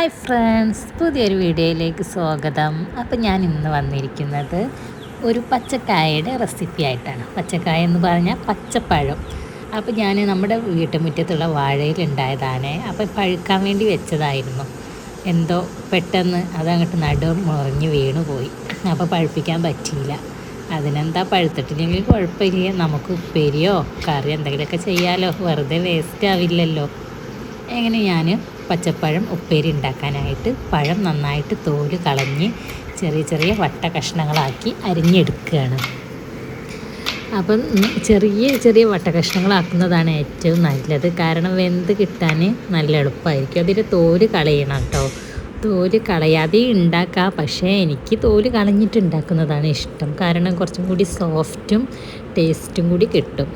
Hi friends പുതിയൊരു വീഡിയോയിലേക്ക് സ്വാഗതം. അപ്പോൾ ഞാൻ ഇന്ന് വന്നിരിക്കുന്നത് ഒരു പച്ചക്കായയുടെ റെസിപ്പി ആയിട്ടാണ്. പച്ചക്കായ എന്ന് പറഞ്ഞാൽ പച്ചപ്പഴം. അപ്പോൾ ഞാൻ നമ്മുടെ വീട്ടുമുറ്റത്തുള്ള വാഴയിലുണ്ടായതാണ്. അപ്പോൾ പഴുക്കാൻ വേണ്ടി വെച്ചതായിരുന്നു. എന്തോ പെട്ടെന്ന് അതങ്ങോട്ട് നടു മുറിഞ്ഞ് വീണു പോയി അപ്പോൾ പഴുപ്പിക്കാൻ പറ്റിയില്ല. അതിനെന്താ പഴുത്തിട്ടില്ലെങ്കിൽ കുഴപ്പമില്ല. നമുക്ക് ഉപ്പേരിയോ കറി എന്തെങ്കിലുമൊക്കെ ചെയ്യാമല്ലോ വെറുതെ വേസ്റ്റ് ആവില്ലല്ലോ. എങ്ങനെ ഞാൻ പച്ചപ്പഴം ഉപ്പേരി ഉണ്ടാക്കാനായിട്ട് പഴം നന്നായിട്ട് തോൽ കളഞ്ഞ് ചെറിയ ചെറിയ വട്ട കഷ്ണങ്ങളാക്കി അരിഞ്ഞെടുക്കുകയാണ്. അപ്പം ചെറിയ ചെറിയ വട്ട കഷ്ണങ്ങളാക്കുന്നതാണ് ഏറ്റവും നല്ലത്. കാരണം വെന്ത് കിട്ടാൻ നല്ല എളുപ്പമായിരിക്കും. അതിന്റെ തോൽ കളയണം കേട്ടോ. തോൽ കളയാതെ ഉണ്ടാക്കാം. പക്ഷേ എനിക്ക് തോൽ കളഞ്ഞിട്ട് ഉണ്ടാക്കുന്നതാണ് ഇഷ്ടം. കാരണം കുറച്ചും കൂടി സോഫ്റ്റും ടേസ്റ്റും കൂടി കിട്ടും.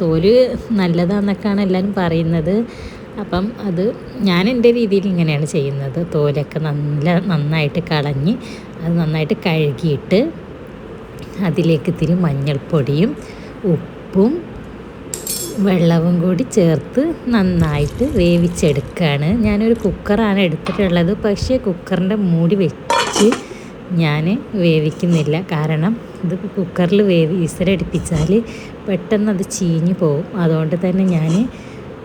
തോൽ നല്ലതാണെന്നൊക്കെയാണ് എല്ലാവരും പറയുന്നത്. അപ്പം അത് ഞാൻ എന്റെ രീതിയിൽ ഇങ്ങനെയാണ് ചെയ്യുന്നത്. തോലൊക്കെ നല്ല നന്നായിട്ട് കളഞ്ഞ് അത് നന്നായിട്ട് കഴുകിയിട്ട് അതിലേക്ക് ഇത്തിരി മഞ്ഞൾപ്പൊടിയും ഉപ്പും വെള്ളവും കൂടി ചേർത്ത് നന്നായിട്ട് വേവിച്ചെടുക്കുകയാണ്. ഞാനൊരു കുക്കറാണ് എടുത്തിട്ടുള്ളത്. പക്ഷേ കുക്കറിന്റെ മൂടി വെച്ച് ഞാൻ വേവിക്കുന്നില്ല. കാരണം ഇത് കുക്കറിൽ വേവി ഈസരടിപ്പിച്ചാൽ പെട്ടെന്ന് അത് ചീഞ്ഞു പോകും അതുകൊണ്ട് തന്നെ ഞാൻ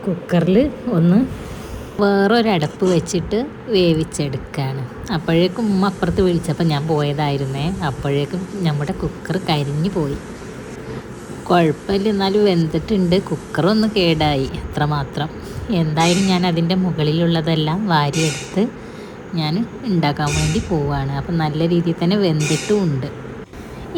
കുക്കറിൽ ഒന്ന് വേറൊരടപ്പ് വെച്ചിട്ട് വേവിച്ചെടുക്കുകയാണ് അപ്പോഴേക്കും ഉമ്മ അപ്പുറത്ത് വിളിച്ചപ്പോൾ ഞാൻ പോയതായിരുന്നേ. അപ്പോഴേക്കും നമ്മുടെ കുക്കർ കരിഞ്ഞു പോയി. കുഴപ്പമില്ല എന്നാലും വെന്തിട്ടുണ്ട്. കുക്കറൊന്ന് കേടായി അത്രമാത്രം എന്തായാലും ഞാൻ അതിന്റെ മുകളിലുള്ളതെല്ലാം വാരിയെടുത്ത് ഞാൻ ഉണ്ടാക്കാൻ വേണ്ടി പോവുകയാണ് അപ്പം നല്ല രീതിയിൽ തന്നെ വെന്തിട്ടും ഉണ്ട്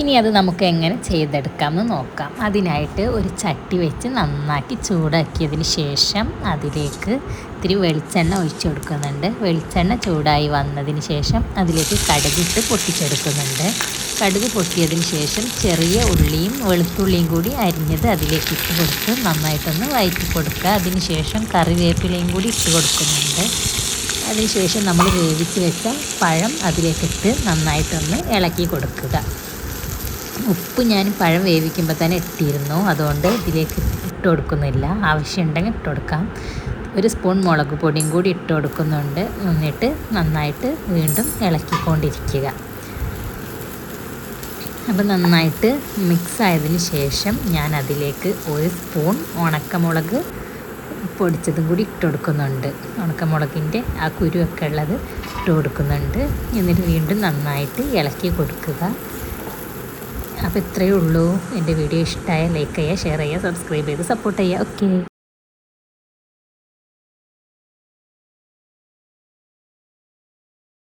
ഇനി അത് നമുക്ക് എങ്ങനെ ചെയ്തെടുക്കാമെന്ന് നോക്കാം. അതിനായിട്ട് ഒരു ചട്ടി വെച്ച് നന്നാക്കി ചൂടാക്കിയതിന് ശേഷം അതിലേക്ക് ഇത്തിരി വെളിച്ചെണ്ണ ഒഴിച്ചു കൊടുക്കുന്നുണ്ട്. വെളിച്ചെണ്ണ ചൂടായി വന്നതിന് ശേഷം അതിലേക്ക് കടുകിട്ട് പൊട്ടിച്ചെടുക്കുന്നുണ്ട്. കടുക് പൊട്ടിയതിന് ശേഷം ചെറിയ ഉള്ളിയും വെളുത്തുള്ളിയും കൂടി അരിഞ്ഞത് അതിലേക്ക് ഇട്ട് കൊടുത്ത് നന്നായിട്ടൊന്ന് വയറ്റി കൊടുക്കുക. അതിന് ശേഷം കറിവേപ്പിലയും കൂടി ഇട്ട് കൊടുക്കുന്നുണ്ട്. അതിനുശേഷം നമ്മൾ വേവിച്ച് വെച്ച പഴം അതിലേക്കിട്ട് നന്നായിട്ടൊന്ന് ഇളക്കി കൊടുക്കുക. ഉപ്പ് ഞാൻ പഴം വേവിക്കുമ്പോൾ തന്നെ ഇട്ടിരുന്നു. അതുകൊണ്ട് ഇതിലേക്ക് ഇട്ട് കൊടുക്കുന്നില്ല. ആവശ്യമുണ്ടെങ്കിൽ ഇട്ട് കൊടുക്കാം. ഒരു സ്പൂൺ മുളക് പൊടിയും കൂടി ഇട്ട് കൊടുക്കുന്നുണ്ട്. എന്നിട്ട് നന്നായിട്ട് വീണ്ടും ഇളക്കിക്കൊണ്ടിരിക്കുക. അപ്പം നന്നായിട്ട് മിക്സ് ആയതിന് ശേഷം ഞാൻ അതിലേക്ക് ഒരു സ്പൂൺ ഉണക്കമുളക് പൊടിച്ചതും കൂടി ഇട്ട് കൊടുക്കുന്നുണ്ട്. ഉണക്കമുളകിന്റെ ആ കുരുവൊക്കെ ഉള്ളത് ഇട്ട് കൊടുക്കുന്നുണ്ട്. എന്നിട്ട് വീണ്ടും നന്നായിട്ട് ഇളക്കി കൊടുക്കുക. അപ്പോൾ ഇത്രയേ ഉള്ളൂ. എന്റെ വീഡിയോ ഇഷ്ടമായ ലൈക്ക് ചെയ്യുക ഷെയർ ചെയ്യുക സബ്സ്ക്രൈബ് ചെയ്ത് സപ്പോർട്ട് ചെയ്യുക. ഓക്കെ